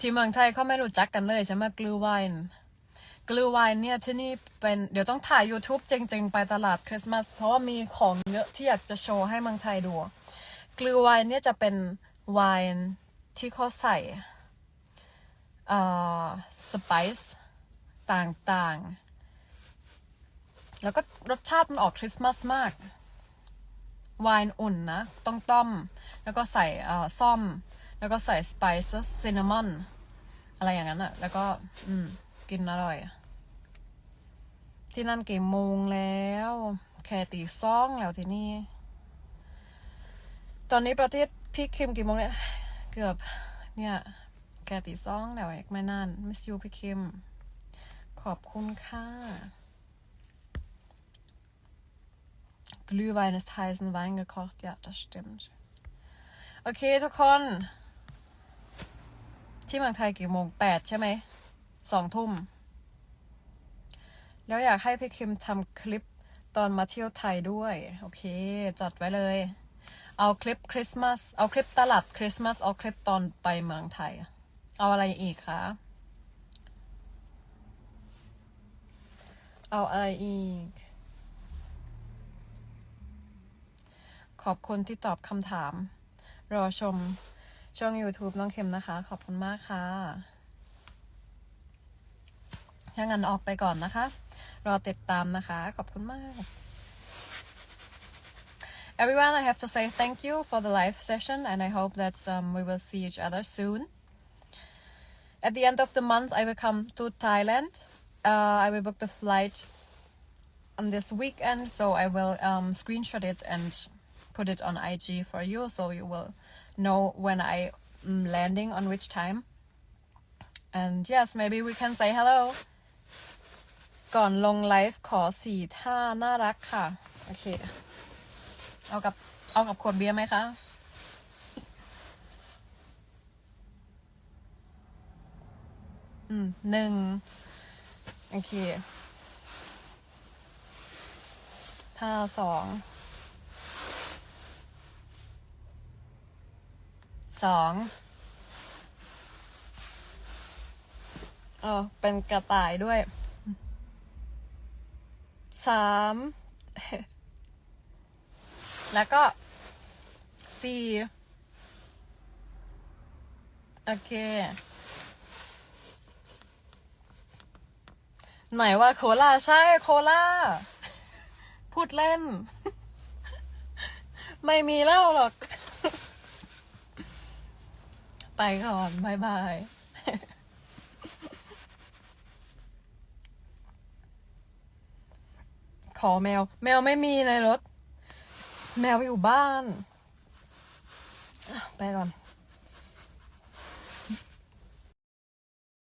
ที่เมืองไทยเขาไม่รู้จักกันเลยใช่ไหมกลูไวน์กลูไวน์เนี่ยที่นี่เป็นเดี๋ยวต้องถ่าย YouTube จริง ๆ ไปตลาดคริสต์มาสเพราะว่ามีของเยอะที่อยากจะโชว์ให้เมืองไทยดู กลูไวน์เนี่ยจะเป็นไวน์ที่เขาใส่เอ่อสไปซ์ต่างๆ แล้วก็รสชาติมันออกคริสต์มาสมาก ไวน์อุ่นนะ ต้องต้ม แล้วก็ใส่เอ่อม แล้วก็ใส่สไปซ์ซินนามอนอะไรอย่างนั้นอะแล้วก็ อืม กินอร่อย ที่นั่นกี่โมงแล้ว แค่ตีสองแล้วที่นี่ ตอนนี้ประเทศพี่คิมกี่โมงเนี่ย เกือบ เนี่ยแค่ตีสองแล้วอีกไม่นานมิสยูพี่คิม ขอบคุณค่ะ Glühwein ist heißen Wein gekocht. Ja, das stimmt. โอเคทุกคน ที่เมืองไทยกี่โมงแปดใช่ไหมสองทุ่ม แล้วอยากให้พี่คิมทำคลิปตอนมาเที่ยวไทยด้วย โอเค จดไว้เลย เอาคลิปคริสต์มาสเอาคลิปตลาดคริสต์มาสเอาคลิปตอนไปเมืองไทย เอาอะไรอีกคะเอาอะไรอีก ขอบคุณที่ตอบคำถาม รอชม ช่อง YouTube น้องเข็มนะคะ ขอบคุณมากค่ะถ้างั้นออกไปก่อนนะคะ รอติดตามนะคะ ขอบคุณมาก Everyone, I have to say thank you for the live session, and I hope that um, we will see each other soon. At the end of the month, I will come to Thailand. Uh, I will book the flight on this weekend, so I will um, screenshot it and put it on IG for you, so you will know when I am landing on which time. And yes, maybe we can say hello. ก่อนลงไลฟ์ขอสี่ท่าน่ารักค่ะ โอเค เอากับ เอากับขวดเบียร์ไหมคะ อืมหนึ่งโอเค ท่าสอง สองเออเป็นกระต่ายด้วยสามแล้วก็สี่โอเค ไหนว่าโคลาใช่โคลาพูดเล่น ไม่มีแล้วหรอก ไปก่อนบายบายขอแมว แมวไม่มีในรถ แมวอยู่บ้าน ไปก่อน